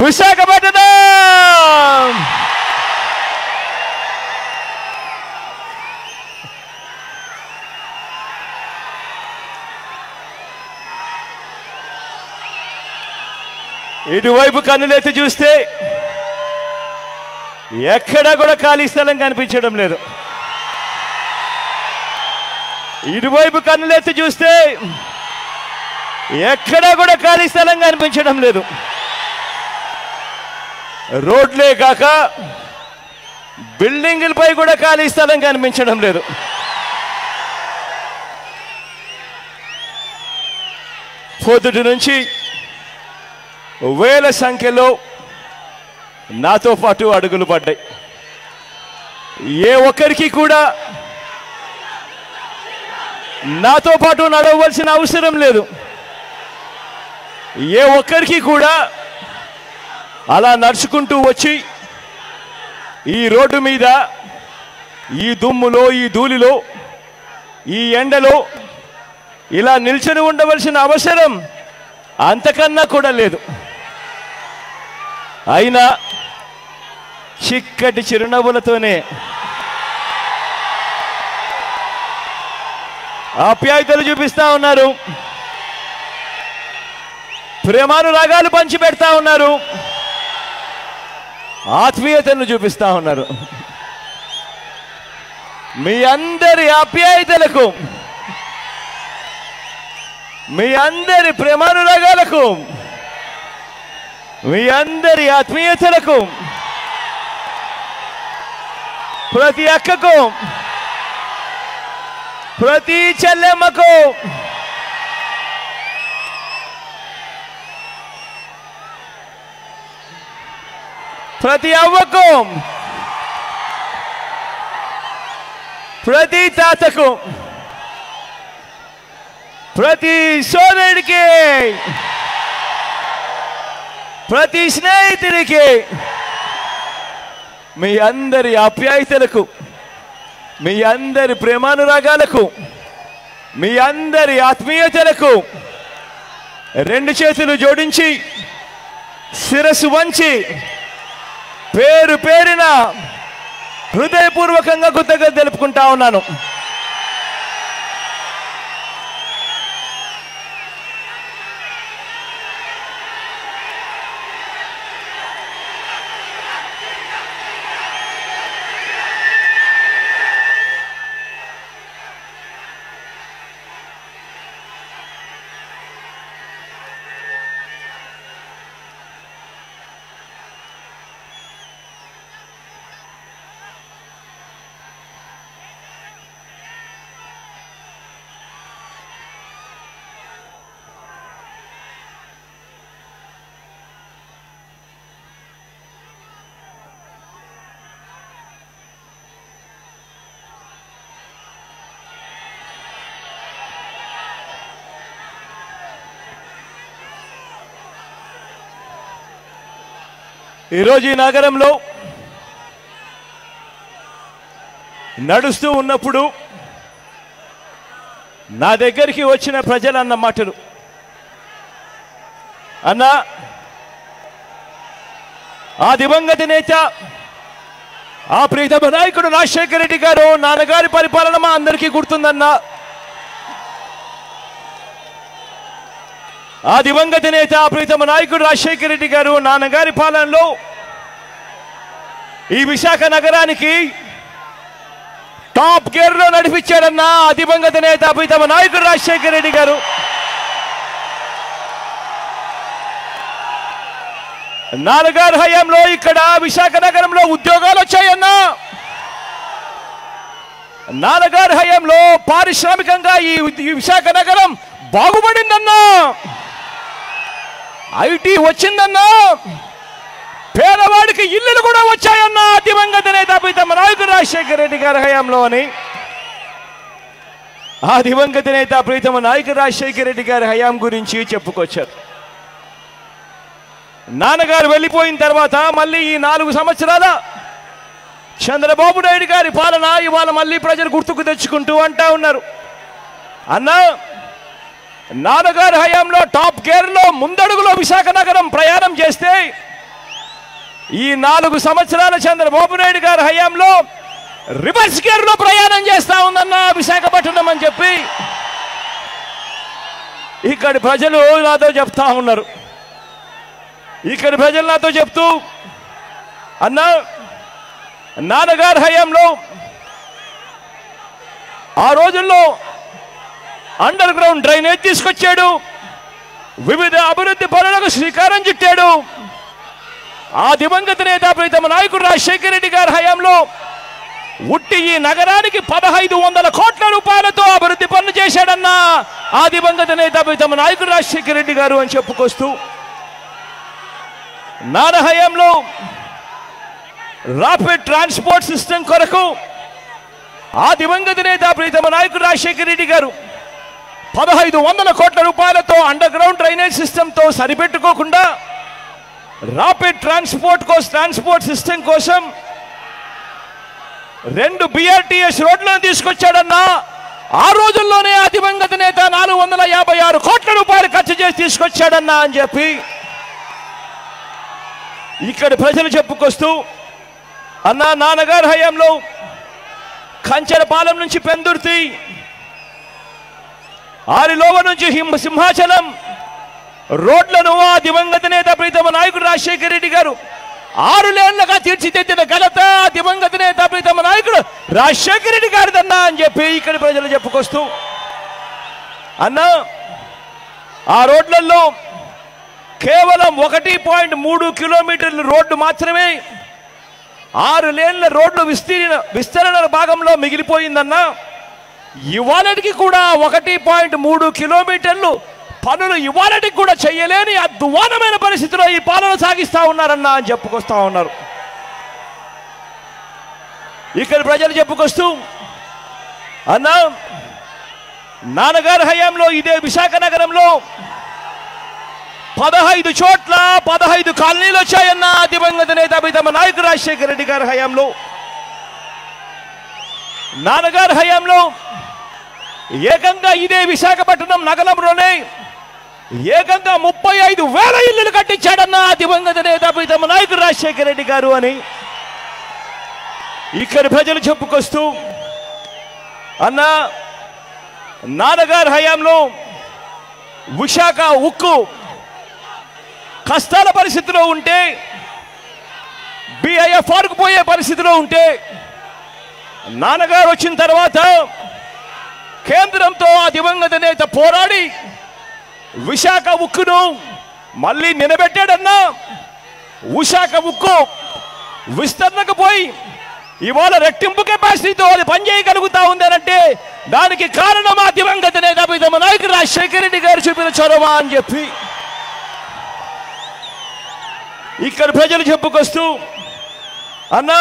Visakhapatnam! ఇటువైపు కన్నులెత్తి చూస్తే ఎక్కడా కూడా ఖాళీ స్థలం కనిపించడం లేదు. ఇటువైపు కన్నులెత్తి చూస్తే ఎక్కడా కూడా ఖాళీ స్థలం కనిపించడం లేదు. రోడ్లే కాక బిల్డింగులపై కూడా ఖాళీ స్థలం కనిపించడం లేదు. పొద్దుటి నుంచి వేల సంఖ్యలో నాతో పాటు అడుగులు పడ్డాయి. ఏ ఒక్కరికి కూడా నాతో పాటు నడవలసిన అవసరం లేదు. ఏ ఒక్కరికి కూడా అలా నడుచుకుంటూ వచ్చి ఈ రోడ్డు మీద ఈ దుమ్ములో ఈ ధూళిలో ఈ ఎండలో ఇలా నిల్చొని ఉండవలసిన అవసరం అంతకన్నా కూడా లేదు. అయినా చిక్కటి చిరునవ్వులతోనే ఆప్యాయతలు చూపిస్తా ఉన్నారు. ప్రేమానురాగాలు పంచిపెడతా ఉన్నారు. ఆత్మీయతను చూపిస్తా ఉన్నారు. మీ అందరి ఆప్యాయతలకు మీ అందరి ప్రేమానురాగాలకు మీ అందరి ఆత్మీయతలకు ప్రతి అక్కకు ప్రతి చెల్లెమ్మకు ప్రతి అవ్వకు ప్రతి తాతకు ప్రతి సోదరుడికి ప్రతి స్నేహితుడికి మీ అందరి ఆప్యాయతలకు మీ అందరి ప్రేమానురాగాలకు మీ అందరి ఆత్మీయతలకు రెండు చేతులు జోడించి శిరస్సు వంచి పేరు పేరిన హృదయపూర్వకంగా కృతజ్ఞత తెలుపుకుంటా ఉన్నాను. ఈరోజు ఈ నగరంలో నడుస్తూ ఉన్నప్పుడు నా దగ్గరికి వచ్చిన ప్రజలు అన్న మాటలు. అన్న ఆ దివంగత నేత ఆ ప్రీతమ నాయకుడు రాజశేఖర రెడ్డి గారు నాన్నగారి పరిపాలన మా అందరికీ గుర్తుందన్న. ఆ దివంగత నేత ఆ ప్రీతమ నాయకుడు రాజశేఖర రెడ్డి గారు నాన్నగారి పాలనలో ఈ విశాఖ నగరానికి టాప్ గేర్లో నడిపించాడన్న ఆ నేత అభితమ నాయకుడు రాజశేఖర రెడ్డి గారు. నాలుగారు హయాంలో ఇక్కడ విశాఖ నగరంలో ఉద్యోగాలు వచ్చాయన్నా. నాన్నగారి హయాంలో పారిశ్రామికంగా ఈ ఈ విశాఖ నగరం బాగుపడిందన్నా. ఐటీ వచ్చిందన్నా. పేదవాడికి ఇల్లులు కూడా వచ్చాయన్న దివంగత నేత ప్రీతమ నాయకుడు రాజశేఖర రెడ్డి గారి హయాంలో అని ఆ దివంగత నేత ప్రీతమ నాయకుడు రాజశేఖర రెడ్డి గారి హయాం గురించి చెప్పుకొచ్చారు. నాన్నగారు వెళ్ళిపోయిన తర్వాత మళ్ళీ ఈ నాలుగు సంవత్సరాల చంద్రబాబు నాయుడు గారి పాలన ఇవాళ మళ్ళీ ప్రజలు గుర్తుకు తెచ్చుకుంటూ అంటా ఉన్నారు. అన్నా నాన్నగారి హయాంలో టాప్ గేర్లో ముందడుగులో విశాఖ నగరం ప్రయాణం చేస్తే ఈ నాలుగు సంవత్సరాల చంద్రబాబు నాయుడు గారి హయాంలో రివర్స్ గేర్లో ప్రయాణం చేస్తా ఉందన్న విశాఖపట్నం అని చెప్పి ఇక్కడి ప్రజలు నాతో చెప్తా ఉన్నారు. ఇక్కడి ప్రజలు నాతో చెప్తూ అన్నా నాన్నగారి హయాంలో ఆ రోజుల్లో అండర్ గ్రౌండ్ డ్రైనేజ్ తీసుకొచ్చాడు. వివిధ అభివృద్ధి పనులకు శ్రీకారం చుట్టాడు. ఆ దివంగత నేత ప్రీతమ నాయకుడు రాజశేఖర రెడ్డి గారి హయాంలో ఉట్టి ఈ నగరానికి పదహైదు వందల కోట్ల రూపాయలతో అభివృద్ధి పనులు చేశాడన్న ఆ దివంగత నేత ప్రీతమ నాయకుడు రాజశేఖర రెడ్డి గారు అని చెప్పుకొస్తూ నాన్న హయాంలో రాపిడ్ ట్రాన్స్పోర్ట్ సిస్టమ్ కొరకు ఆ దివంగత నేత ప్రీతమ నాయకుడు రాజశేఖర రెడ్డి గారు పదహైదు వందల కోట్ల రూపాయలతో అండర్ గ్రౌండ్ డ్రైనేజ్ సిస్టంతో సరిపెట్టుకోకుండా రాపిడ్ ట్రాన్స్పోర్ట్ కోసం ట్రాన్స్పోర్ట్ సిస్టమ్ కోసం రెండు బిఆర్టీఎస్ రోడ్లను తీసుకొచ్చాడన్నా. ఆ రోజుల్లోనే ఆ నేత నాలుగు వందల యాభై ఆరు కోట్ల రూపాయలు ఖర్చు చేసి తీసుకొచ్చాడన్నా అని చెప్పి ఇక్కడ ప్రజలు చెప్పుకొస్తూ అన్నా నాన్నగారు హయాంలో కంచెరపాలెం నుంచి పెందుర్తి ఆరిలోవ నుంచి హిం సింహాచలం రోడ్లను ఆ దివంగత నేత ప్రీతమ నాయకుడు రాజశేఖర రెడ్డి గారు ఆరు లేన్లుగా తీర్చిదిద్దిన ఘనత దివంగత నేత ప్రీతమ నాయకుడు రాజశేఖర రెడ్డి గారిదన్నా అని చెప్పి ఇక్కడ ప్రజలు చెప్పుకొస్తూ అన్నా ఆ రోడ్లలో కేవలం ఒకటి పాయింట్ మూడు కిలోమీటర్ల రోడ్డు మాత్రమే ఆరు లేన్ల రోడ్లు విస్తీర్ణ విస్తరణ భాగంలో మిగిలిపోయిందన్నా. ఇవాళకి కూడా ఒకటి పాయింట్ మూడు కిలోమీటర్లు పనులు ఇవాళకి కూడా చేయలేని అద్వానమైన పరిస్థితిలో ఈ పాలన సాగిస్తూ ఉన్నారన్నా అని చెప్పుకొస్తా ఉన్నారు. ఇక్కడ ప్రజలు చెప్పుకొస్తూ అన్నా నాన్నగారి హయాంలో ఇదే విశాఖ నగరంలో పదహైదు చోట్ల పదహైదు కాలనీలు వచ్చాయన్న దివంగత నేత తమ నాయకుడు రాజశేఖర రెడ్డి గారి హయాంలో. నాన్నగారి హయాంలో ఏకంగా ఇదే విశాఖపట్నం నగరంలోనే ఏకంగా ముప్పై ఐదు వేల ఇల్లులు కట్టించాడన్న ఆ దివంగత నేత ప్రీతమ నాయకుడు రాజశేఖర రెడ్డి గారు అని ఇక్కడి ప్రజలు చెప్పుకొస్తూ అన్న నాన్నగారి హయాంలో విశాఖ ఉక్కు కష్టాల పరిస్థితిలో ఉంటే బిఐఎఫ్ ఆరుకుపోయే పరిస్థితిలో ఉంటే నాన్నగారు వచ్చిన తర్వాత కేంద్రంతో ఆ దివంగత నేత పోరాడి విశాఖ ఉక్కును మళ్ళీ నిలబెట్టాడన్నా విశాఖ ఉక్కు విస్తరణకు పోయి ఇవాళ రెట్టింపు కెపాసిటీతో అది పనిచేయగలుగుతా ఉందనంటే దానికి కారణం ఆ దివంగత నేత తమ నాయకుడు రాజశేఖర రెడ్డి గారు చూపిన చొరవ అని చెప్పి ఇక్కడ ప్రజలు చెప్పుకొస్తూ అన్న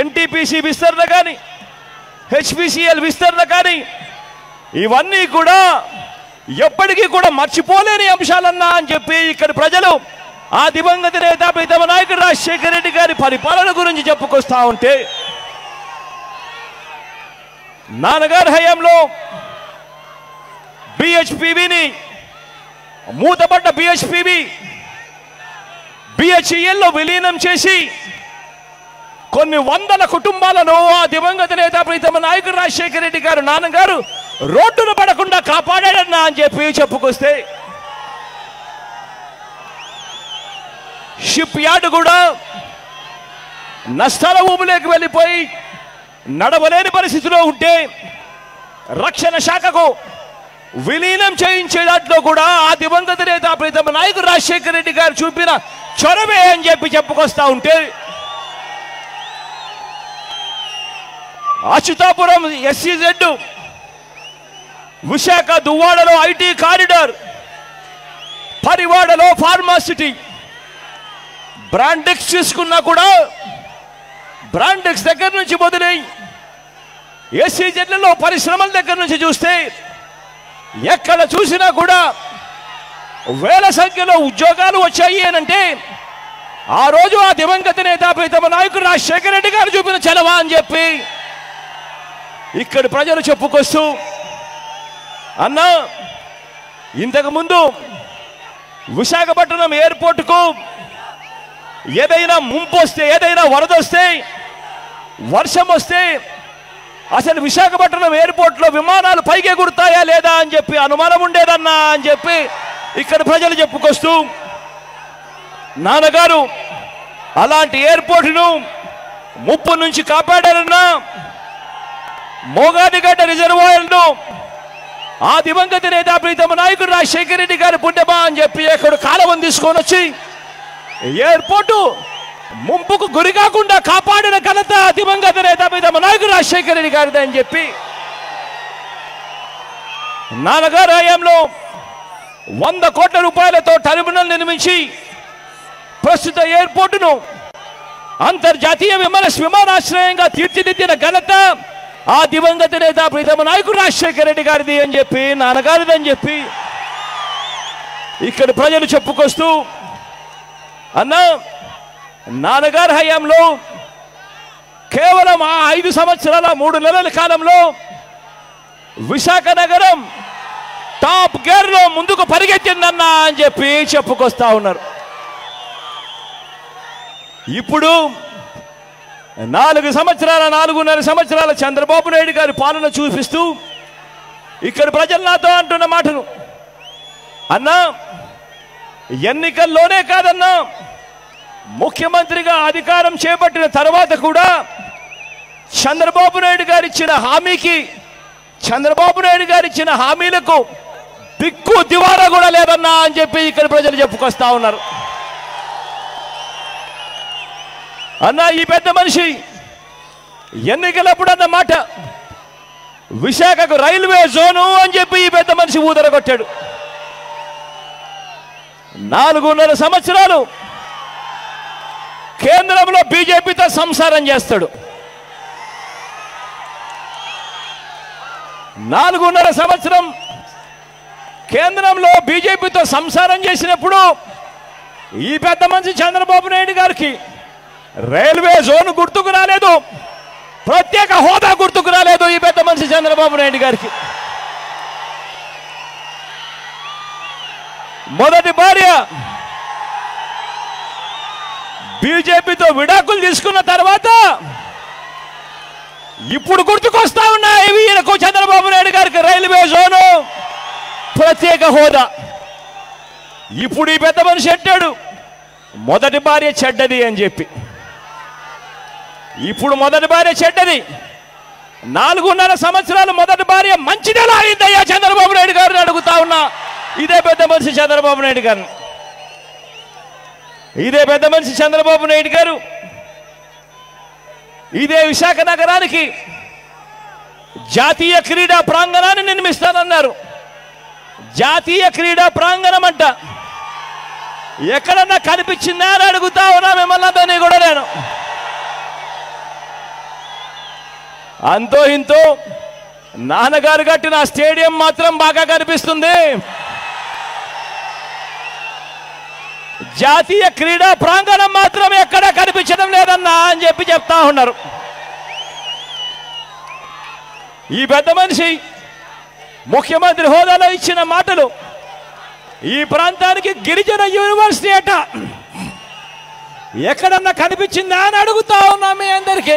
ఎన్టీపీసీ విస్తరణ కానీ హెచ్పిసిఎల్ విస్తరణ కానీ ఇవన్నీ కూడా ఎప్పటికీ కూడా మర్చిపోలేని అంశాలన్నా అని చెప్పి ఇక్కడ ప్రజలు ఆ దివంగత నేత ప్రీతమ నాయకుడు రాజశేఖర రెడ్డి గారి పరిపాలన గురించి చెప్పుకొస్తా ఉంటే నాన్నగారి హయాంలో బిహెచ్పివిని మూతపడ్డ బిహెచ్పివి బిహెచ్ఈఎల్లో విలీనం చేసి కొన్ని వందల కుటుంబాలను ఆ దివంగత నేత ప్రీతమ నాయకుడు రాజశేఖర రెడ్డి గారు నాన్నగారు రోడ్డును పడకుండా కాపాడాడన్నా అని చెప్పి చెప్పుకొస్తే షిప్ యార్డ్ కూడా నష్టాల భూమిలోకి వెళ్ళిపోయి నడవలేని పరిస్థితిలో ఉంటే రక్షణ శాఖకు విలీనం చేయించే దాంట్లో కూడా ఆ దివంగత నేత ప్రీతమ నాయకుడు రాజశేఖర రెడ్డి గారు చూపిన చొరవే అని చెప్పి చెప్పుకొస్తా ఉంటే అచ్యుతాపురం ఎస్సీజెడ్ విశాఖ దువ్వాడలో ఐటీ కారిడార్ పరివాడలో ఫార్మాసిటీ. బ్రాండెక్స్ తీసుకున్నా కూడా బ్రాండెక్స్ దగ్గర నుంచి మొదలై ఏసీ జన్లలో పరిశ్రమల దగ్గర నుంచి చూస్తే ఎక్కడ చూసినా కూడా వేల సంఖ్యలో ఉద్యోగాలు వచ్చాయి అనంటే ఆ రోజు ఆ దివంగత నేత ప్రీతమ నాయకుడు రాజశేఖర రెడ్డి గారు చూపిన చలవా అని చెప్పి ఇక్కడ ప్రజలు చెప్పుకొస్తూ అన్నా ఇంతకుముందు విశాఖపట్నం ఎయిర్పోర్టుకు ఏదైనా ముంపు వస్తే ఏదైనా వరద వస్తే వర్షం వస్తే అసలు విశాఖపట్నం ఎయిర్పోర్ట్లో విమానాలు పైకి ఎగురుతాయా లేదా అని చెప్పి అనుమానం ఉండేదన్నా అని చెప్పి ఇక్కడ ప్రజలు చెప్పుకొస్తూ నాన్నగారు అలాంటి ఎయిర్పోర్టును ముప్పు నుంచి కాపాడారన్నా మోగాదిగడ్డ రిజర్వాయర్ను ఆ దివంగత నేత ప్రీతమ నాయకుడు రాజశేఖర రెడ్డి గారి పుణ్యమా అని చెప్పి అక్కడ కాలవం తీసుకొని వచ్చి ఎయిర్పోర్టు ముంపుకు గురి కాకుండా కాపాడిన ఘనత దివంగత నేత ప్రీతమ నాయకుడు రాజశేఖర రెడ్డి గారిది అని చెప్పి నాన్నగారు హయాంలో వంద కోట్ల రూపాయలతో టర్మినల్ నిర్మించి ప్రస్తుత ఎయిర్పోర్టును అంతర్జాతీయ విమాన విమానాశ్రయంగా తీర్చిదిద్దిన ఘనత ఆ దివంగత నేత ప్రీతమ నాయకుడు రాజశేఖర రెడ్డి గారిది అని చెప్పి నాన్నగారిది అని చెప్పి ఇక్కడ ప్రజలు చెప్పుకొస్తూ అన్న నాన్నగారి హయాంలో కేవలం ఆ ఐదు సంవత్సరాల మూడు నెలల కాలంలో విశాఖ నగరం టాప్ గేర్లో ముందుకు పరిగెత్తిందన్నా అని చెప్పి చెప్పుకొస్తా ఉన్నారు. ఇప్పుడు నాలుగు సంవత్సరాల నాలుగున్నర సంవత్సరాల చంద్రబాబు నాయుడు గారి పాలన చూపిస్తూ ఇక్కడ ప్రజలు నాతో అంటున్న మాటను అన్నా ఎన్నికల్లోనే కాదన్నా ముఖ్యమంత్రిగా అధికారం చేపట్టిన తర్వాత కూడా చంద్రబాబు నాయుడు గారు ఇచ్చిన హామీకి చంద్రబాబు నాయుడు గారు ఇచ్చిన హామీలకు దిక్కు దివారా కూడా లేదన్నా అని చెప్పి ఇక్కడ ప్రజలు చెప్పుకొస్తా ఉన్నారు. అన్న ఈ పెద్ద మనిషి ఎన్నికలప్పుడు అన్న మాట విశాఖకు రైల్వే జోను అని చెప్పి ఈ పెద్ద మనిషి ఊదరగొట్టాడు నాలుగున్నర సంవత్సరాలు కేంద్రంలో బీజేపీతో సంసారం చేస్తాడు. నాలుగున్నర సంవత్సరం కేంద్రంలో బీజేపీతో సంసారం చేసినప్పుడు ఈ పెద్ద మనిషి చంద్రబాబు నాయుడు గారికి రైల్వే జోన్ గుర్తుకు రాలేదు. ప్రత్యేక హోదా గుర్తుకు రాలేదు ఈ పెద్ద మనిషి చంద్రబాబు నాయుడు గారికి. మొదటి భార్య బీజేపీతో విడాకులు తీసుకున్న తర్వాత ఇప్పుడు గుర్తుకొస్తా ఉన్నాయి ఈయనకు చంద్రబాబు నాయుడు గారికి రైల్వే జోను. ప్రత్యేక హోదా. ఇప్పుడు ఈ పెద్ద మనిషి ఎట్టాడు? మొదటి భార్య చెడ్డది అని చెప్పి. ఇప్పుడు మొదటి భార్య చెడ్డది. నాలుగున్నర సంవత్సరాలు మొదటి భార్య మంచిదెలా అయిందయ్యా చంద్రబాబు నాయుడు గారిని అడుగుతా ఉన్నా. ఇదే పెద్ద మనిషి చంద్రబాబు నాయుడు గారు. ఇదే పెద్ద మనిషి చంద్రబాబు నాయుడు గారు. ఇదే విశాఖ నగరానికి జాతీయ క్రీడా ప్రాంగణాన్ని నిర్మిస్తానన్నారు. జాతీయ క్రీడా ప్రాంగణం అంట. ఎక్కడన్నా కనిపించిందా అని అడుగుతా ఉన్నా మిమ్మల్ని అందరినీ కూడా నేను. అంతో ఇంతో నాన్నగారు కట్టిన స్టేడియం మాత్రం బాగా కనిపిస్తుంది. జాతీయ క్రీడా ప్రాంగణం మాత్రం ఎక్కడా కనిపించడం లేదన్నా అని చెప్పి చెప్తా ఉన్నారు. ఈ పెద్ద మనిషి ముఖ్యమంత్రి హోదాలో ఇచ్చిన మాటలు ఈ ప్రాంతానికి గిరిజన యూనివర్సిటీ అట ఎక్కడన్నా కనిపించిందా అని అడుగుతా ఉన్నా మీ అందరికీ.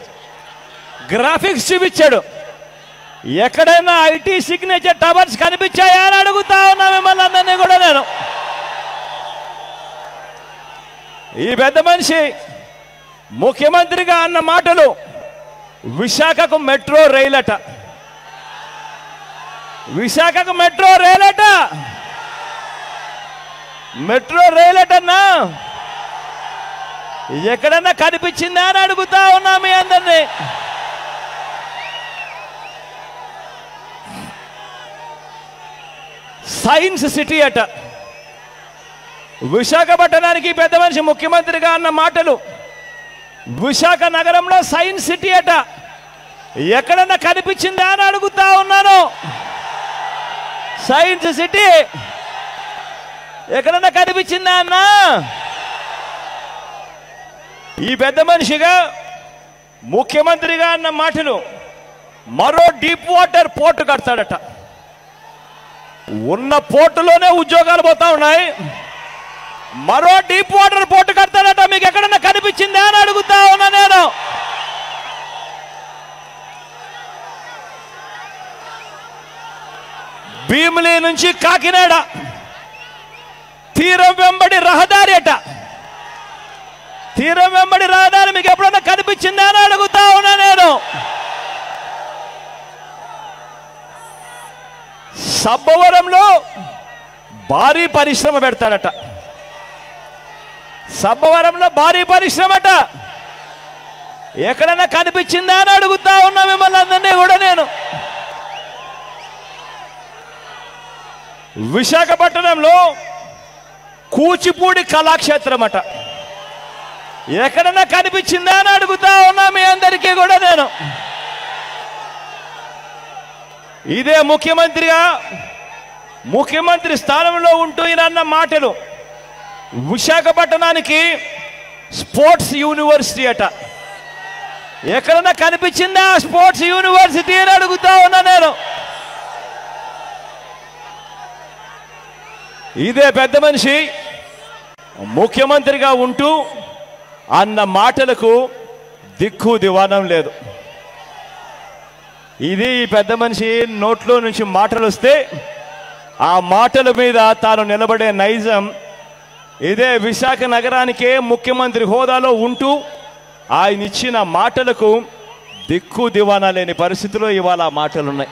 గ్రాఫిక్స్ చూపించాడు. ఎక్కడైనా ఐటీ సిగ్నేచర్ టవర్స్ కనిపించాయా అని అడుగుతా ఉన్నా మిమ్మల్ని అందరినీ కూడా నేను. ఈ పెద్ద మనిషి ముఖ్యమంత్రిగా అన్న మాటలు విశాఖకు మెట్రో రైలు అట విశాఖకు మెట్రో రైలు అట మెట్రో రైలు అటన్నా ఎక్కడన్నా కనిపించిందా అని అడుగుతా ఉన్నా మీ అందరినీ. సైన్స్ సిటీ అట. విశాఖపట్టణానికి పెద్ద మనిషి ముఖ్యమంత్రిగా అన్న మాటలు. విశాఖ నగరంలో సైన్స్ సిటీ అట. ఎక్కడన్నా కనిపించిందా అని అడుగుతా ఉన్నాను. Science city. ఎక్కడన్నా కనిపించిందా అన్నా? ఈ పెద్ద మనిషిగా ముఖ్యమంత్రిగా అన్న మాటలు. మరో డీప్ వాటర్ పోర్టు కడతాడట. ఉన్న పోర్టులోనే ఉద్యోగాలు పోతా ఉన్నాయి. మరో డీప్ వాటర్ పోర్టు కడతాడట మీకు ఎక్కడన్నా కనిపించిందా అని అడుగుతా ఉన్నా నేను. భీమిలి నుంచి కాకినాడ తీరం వెంబడి రహదారి అట. తీరం వెంబడి రహదారి మీకు ఎప్పుడన్నా కనిపించిందా అని అడుగుతా ఉన్నా నేను సబ్బవరంలో భారీ పరిశ్రమ పెడతాడట. సబ్బవరంలో భారీ పరిశ్రమట. ఎక్కడన్నా కనిపించిందా అని అడుగుతా ఉన్నా మిమ్మల్ని అందరినీ కూడా నేను. విశాఖపట్నంలో కూచిపూడి కళాక్షేత్రం అట ఎక్కడన్నా కనిపించిందా అని అడుగుతా ఉన్నా మీ అందరికీ కూడా నేను. ఇదే ముఖ్యమంత్రిగా ముఖ్యమంత్రి స్థానంలో ఉంటూ ఈయన మాటలు. విశాఖపట్నానికి స్పోర్ట్స్ యూనివర్సిటీ అట. ఎక్కడన్నా కనిపించిందా స్పోర్ట్స్ యూనివర్సిటీ అని అడుగుతా ఉన్నా నేను. ఇదే పెద్ద మనిషి ముఖ్యమంత్రిగా ఉంటూ అన్న మాటలకు దిక్కు దివానం లేదు. ఇది ఈ పెద్ద మనిషి నోట్లో నుంచి మాటలు వస్తే ఆ మాటల మీద తాను నిలబడే నైజం. ఇదే విశాఖ నగరానికే ముఖ్యమంత్రి హోదాలో ఉంటూ ఆయన ఇచ్చిన మాటలకు దిక్కు దివానా లేని పరిస్థితిలో ఇవాళ మాటలున్నాయి.